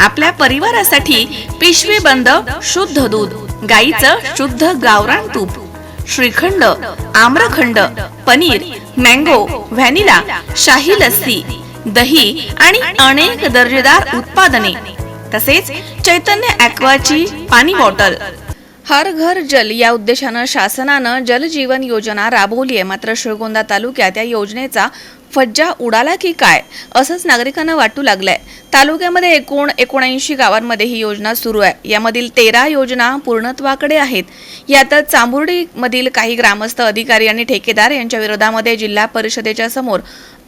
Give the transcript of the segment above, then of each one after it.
आपल्या परिवारासाठी पिशवी बंद शुद्ध दूध गाईचं शुद्ध गावरान तूप श्रीखंड आम्रखंड पनीर मँगो व्हॅनिला शाही लस्सी दही आणि अनेक दर्जेदार उत्पादने तसेच चैतन्य ॲक्वाची पाणी बॉटल. हर घर जल या उद्देशानं शासनानं जल जीवन योजना राबवली आहे. मात्र श्रीगोंदा तालुक्यात या योजनेचा फज्जा उडाला की काय असंच नागरिकांना वाटू लागलंय. तालुक्यामध्ये एकूण एकोणऐंशी गावांमध्ये ही योजना सुरू आहे. यामधील तेरा योजना पूर्णत्वाकडे आहेत. यातच चांबुर्डीमधील काही ग्रामस्थ अधिकारी आणि ठेकेदार यांच्या विरोधामध्ये जिल्हा परिषदेच्या समोर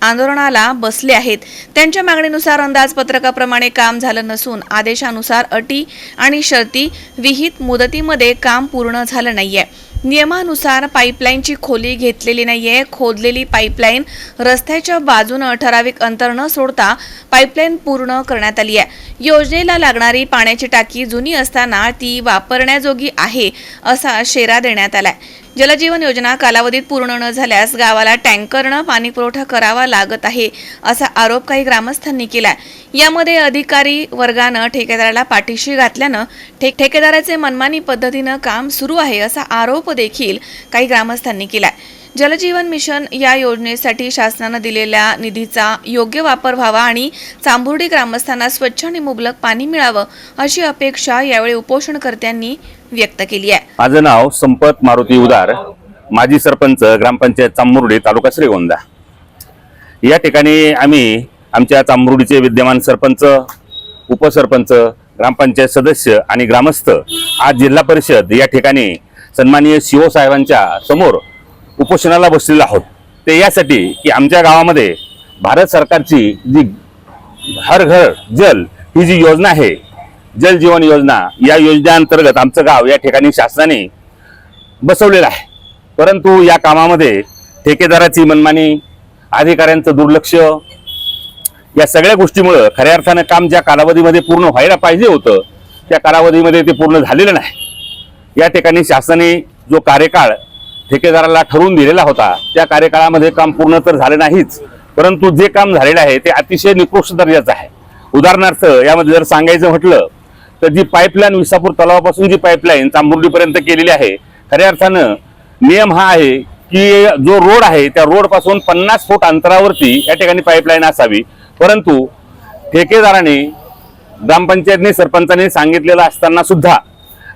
आंदोलनाला बसले आहेत. त्यांच्या मागणीनुसार अंदाजपत्रकाप्रमाणे काम झालं नसून आदेशानुसार अटी आणि शर्ती विहित मुदतीमध्ये काम पूर्ण झालं नाही आहे नियमानुसार पाईपलाईनची खोली घेतलेली नाहीये. खोदलेली पाईपलाईन रस्त्याच्या बाजूनं ठराविक अंतर न सोडता पाईपलाईन पूर्ण करण्यात आली आहे. योजनेला लागणारी पाण्याची टाकी जुनी असताना ती वापरण्याजोगी आहे असा शेरा देण्यात आलाय. जलजीवन योजना कालावधीत पूर्ण न झाल्यास गावाला टँकरनं पाणीपुरवठा करावा लागत आहे असा आरोप काही ग्रामस्थांनी केलाय. यामध्ये अधिकारी वर्गानं ठेकेदाराला पाठीशी घातल्यानं ठे ठेकेदाराचे मनमानी पद्धतीनं काम सुरू आहे असा आरोप देखील काही ग्रामस्थांनी केलाय. जलजीवन मिशन या योजनेसाठी शासनानं दिलेल्या निधीचा योग्य वापर व्हावा आणि चांबुर्डी ग्रामस्थांना स्वच्छ आणि मुबलक पाणी मिळावं अशी अपेक्षा यावेळी उपोषणकर्त्यांनी व्यक्त केली आहे. माझं नाव संपत मारुती उदार. माजी सरपंच ग्रामपंचायत चांमुर्डी तालुका श्रीगोंदा. या ठिकाणी आम्ही आमच्या चांमुर्डीचे विद्यमान सरपंच उपसरपंच ग्रामपंचायत सदस्य आणि ग्रामस्थ आज जिल्हा परिषद या ठिकाणी सन्माननीय शिवसाहेबांच्या समोर उपोषणाला बसलेलो आहोत. ते यासाठी की आमच्या गावामध्ये भारत सरकारची जी हर घर जल ही जी योजना आहे जल जीवन योजना या योजनेअंतर्गत आमचं गाव या ठिकाणी शासनाने बसवलेलं आहे. परंतु या कामामध्ये ठेकेदाराची मनमानी अधिकाऱ्यांचं दुर्लक्ष या सगळ्या गोष्टीमुळं खऱ्या अर्थानं काम ज्या कालावधीमध्ये पूर्ण व्हायला पाहिजे होतं त्या कालावधीमध्ये ते पूर्ण झालेलं नाही. या ठिकाणी शासनाने जो कार्यकाळ ठेकेदाराला ठरवून दिलेला होता त्या कार्यकाळामध्ये काम पूर्ण तर झालं नाहीच परंतु जे काम झालेलं आहे ते अतिशय निकृष्ट दर्जाचं आहे. उदाहरणार्थ यामध्ये जर सांगायचं म्हटलं तर जी पाईपलाईन विसापूर तलावापासून जी पाईपलाईन चांबुर्डीपर्यंत केलेली आहे खऱ्या अर्थानं नियम हा आहे की जो रोड आहे त्या रोडपासून पन्नास फूट अंतरावरती या ठिकाणी पाईपलाईन असावी. परंतु ठेकेदाराने ग्रामपंचायतने सरपंचाने सांगितलेलं असताना सुद्धा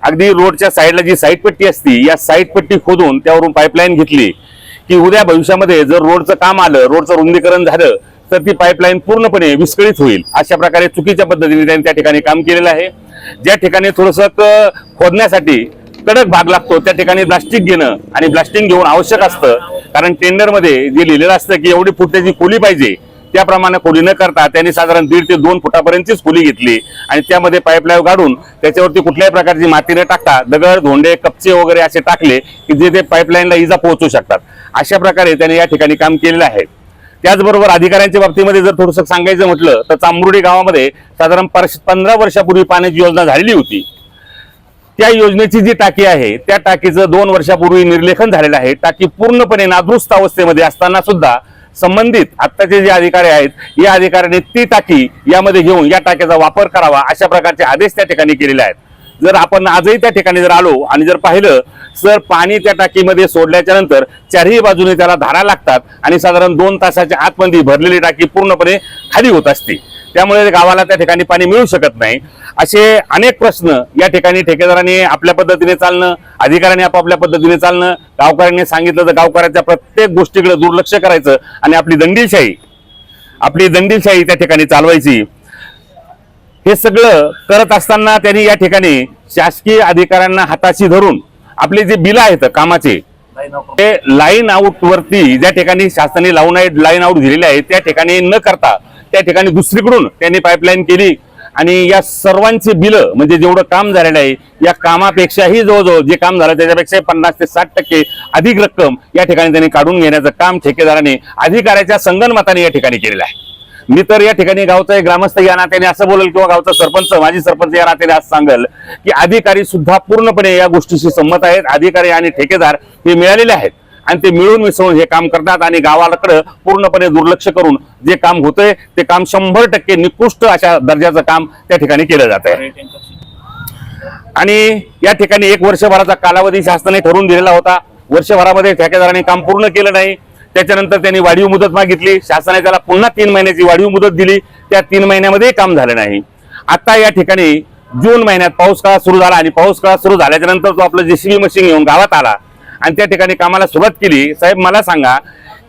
अगदी रोडच्या साईडला जी साईटपट्टी असती या साईटपट्टी खोदून त्यावरून पाईपलाईन घेतली की उद्या भविष्यामध्ये जर रोडचं काम आलं रोडचं रुंदीकरण झालं तर ती पाईपलाईन पूर्णपणे विस्कळीत होईल. अशा प्रकारे चुकीच्या पद्धतीने त्यांनी त्या ठिकाणी काम केलेलं आहे. ज्या ठिकाणी थोडस खोदण्यासाठी कडक भाग लागतो त्या ठिकाणी प्लास्टिक घेणं आणि प्लास्टिक घेऊन आवश्यक असतं. कारण टेंडरमध्ये जे लिहिलेलं असतं की एवढी फूट खोली पाहिजे त्याप्रमाणे खोली न करता त्यांनी साधारण दीड ते दोन फुटापर्यंतचीच खोली घेतली. आणि त्यामध्ये पाईपलाईन काढून त्याच्यावरती कुठल्याही प्रकारची माती न टाकता दगड धोंडे कपचे वगैरे असे टाकले की जे ते पाईपलाईनला इजा पोहोचू शकतात. अशा प्रकारे त्यांनी या ठिकाणी काम केलेलं आहे. त्याचबरोबर अधिकाऱ्यांच्या बाबतीमध्ये जर थोडंसं सांगायचं म्हटलं तर चांबुर्डी गावामध्ये साधारण पंधरा वर्षापूर्वी पाण्याची योजना झालेली होती. त्या योजनेची जी टाकी आहे त्या टाकीचं दोन वर्षापूर्वी निर्लेखन झालेलं आहे. टाकी पूर्णपणे नादुरुस्त अवस्थेमध्ये असताना सुद्धा संबंधित आत्ताचे जे अधिकारी आहेत या अधिकाऱ्यांनी ती टाकी यामध्ये घेऊन या टाक्याचा वापर करावा अशा प्रकारचे आदेश त्या ठिकाणी केलेले आहेत. जर आपण आजही त्या ठिकाणी जर आलो आणि जर पाहिलं तर पाणी त्या टाकीमध्ये सोडल्याच्या नंतर चारही बाजूने त्याला धारा लागतात आणि साधारण दोन तासाच्या आतमध्ये भरलेली टाकी पूर्णपणे खाली होत असते. त्यामुळे गावाला त्या ठिकाणी पाणी मिळू शकत नाही. असे अनेक प्रश्न या ठिकाणी ठेकेदारांनी आपल्या पद्धतीने चालणं अधिकाऱ्यांनी आपापल्या पद्धतीने चालणं गावकऱ्यांनी सांगितलं तर गावकऱ्याच्या प्रत्येक गोष्टीकडे दुर्लक्ष करायचं आणि आपली दंडीलशाही आपली दंडीलशाही त्या ठिकाणी चालवायची. हे सगळं करत असताना त्यांनी या ठिकाणी शासकीय अधिकाऱ्यांना हाताशी धरून आपले जे बिल आहेत कामाचे ते लाईन आउट वरती ज्या ठिकाणी शासनाने लावून लाईन आउट दिलेले आहे त्या ठिकाणी न करता त्या ठिकाणी दुसरीकडून त्यांनी पाईपलाईन केली. आणि या सर्वांची बिलं म्हणजे जेवढं काम झालेलं आहे या कामापेक्षाही जवळजवळ जे काम झालं त्याच्यापेक्षा पन्नास ते साठ टक्के अधिक रक्कम या ठिकाणी त्यांनी काढून घेण्याचं काम ठेकेदाराने अधिकाऱ्याच्या संगणमताने या ठिकाणी केलेलं आहे. मी तर या ठिकाणी गावचा एक ग्रामस्थ या नात्याने असं बोलेल किंवा गावचा सरपंच माजी सरपंच या नात्याने असं सांगेल की अधिकारी सुद्धा पूर्णपणे या गोष्टीशी संमत आहेत. अधिकारी आणि ठेकेदार हे मिळालेले आहेत. आणि ते मिळून मिसळून हे काम करतात आणि गावाकडे पूर्णपणे दुर्लक्ष करून जे काम होतंय ते काम शंभर टक्के निकृष्ट अशा दर्जाचं काम त्या ठिकाणी केलं जात आहे आणि या ठिकाणी एक वर्षभराचा कालावधी शासनाने ठरवून दिलेला होता. वर्षभरामध्ये ठेकेदाराने काम पूर्ण केलं नाही. त्याच्यानंतर त्यांनी वाढीव मुदत मागितली. शासनाने त्याला पुन्हा तीन महिन्याची वाढीव मुदत दिली. त्या तीन महिन्यामध्ये काम झालं नाही. आता या ठिकाणी जून महिन्यात पाऊस काळा सुरू झाला आणि पाऊस काळा सुरू झाल्याच्यानंतर तो आपलं जेसीबी मशीन घेऊन गावात आला. आणि त्या ठिकाणी कामाला सुरुवात केली. साहेब मला सांगा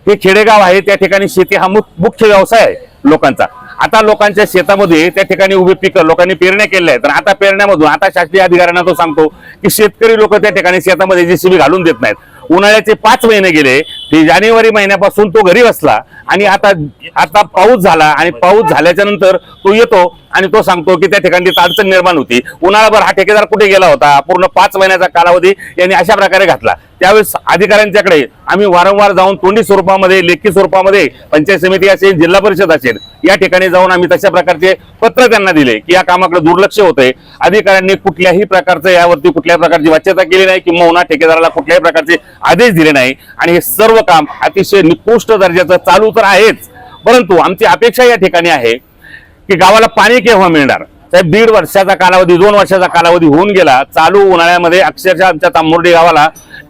हे खेडेगाव आहे त्या ठिकाणी शेती हा मुख्य व्यवसाय आहे लोकांचा. आता लोकांच्या शेतामध्ये त्या ठिकाणी उभे पिकं लोकांनी पेरण्या केल्या आहेत. तर आता पेरण्यामधून आता शासकीय अधिकाऱ्यांना तो सांगतो की शेतकरी लोक त्या ठिकाणी शेतामध्ये जेसीबी घालून देत नाहीत. उन्हाळ्याचे पाच महिने गेले ते जानेवारी महिन्यापासून तो घरी बसला आणि आता आता पाऊस झाला आणि पाऊस झाल्याच्यानंतर तो येतो आणि तो सांगतो की त्या ठिकाणी अडचण निर्माण होती. उन्हाळाभर हा ठेकेदार कुठे गेला होता? पूर्ण पाच महिन्याचा कालावधी यांनी अशा प्रकारे घातला. त्यावेळेस अधिकाऱ्यांच्याकडे आम्ही वारंवार जाऊन तोंडी स्वरूपामध्ये लेखी स्वरूपामध्ये पंचायत समिती असेल जिल्हा परिषद असेल या ठिकाणी जाऊन आम्ही तशा प्रकारचे पत्र त्यांना दिले की या कामाकडे दुर्लक्ष होते. अधिकाऱ्यांनी कुठल्याही प्रकारचं यावरती कुठल्याही प्रकारची वाच्यता केली नाही किंवा ठेकेदाराला कुठल्याही प्रकारचे आदेश दिले नाही. आणि हे सर्व काम अतिशय निकृष्ट दर्जाचं चालू तर आहेच. परंतु आमची अपेक्षा या ठिकाणी आहे की गावाला पाणी केव्हा मिळणार? साहेब दीड वर्षाचा कालावधी दोन वर्षाचा कालावधी होऊन गेला. चालू उन्हाळ्यामध्ये अक्षरशः आमच्या तांबोर्डी गावाला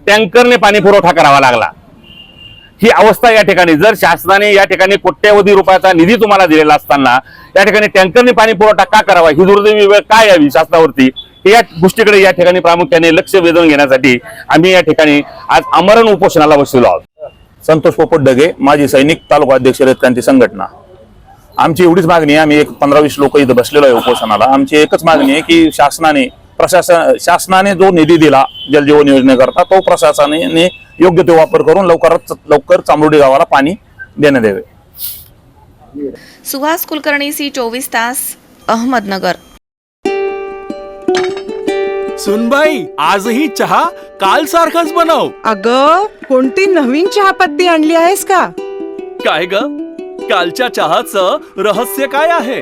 टँकरने पाणी पुरवठा करावा लागला. ही अवस्था या ठिकाणी जर शासनाने या ठिकाणी कोट्यवधी रुपयाचा निधी तुम्हाला दिलेला असताना या ठिकाणी टँकरने पाणी पुरवठा का करावा? ही दुर्दैवी वेळ का यावी शासनावरती? या गोष्टीकडे या ठिकाणी प्रामुख्याने लक्ष वेधून घेण्यासाठी आम्ही या ठिकाणी आज अमरण उपोषणाला बसलेलो आहोत. संतोष पोपट डगे माजी सैनिक तालुका अध्यक्ष रयत क्रांती संघटना. आमची एवढीच मागणी आहे आम्ही एक पंधरा वीस लोक इथं बसलेलो आहे उपोषणाला. आमची एकच मागणी आहे की शासनाने प्रशासन शासनाने जो निधी दिला जलजीवन योजनेकरता तो प्रशासनाने योग्य तो वापर करून लवकरात लवकर चांबुर्डी गावाला पाणी देण्यात यावे. सुहास कुलकर्णी सी चोवीस तास अहमदनगर. सुनबाई आजही चहा काल सारखाच बनव. अग कोणती नवीन चहापत्ती आणली आहेस का? काय ग? कालच्या चहाचं रहस्य काय आहे?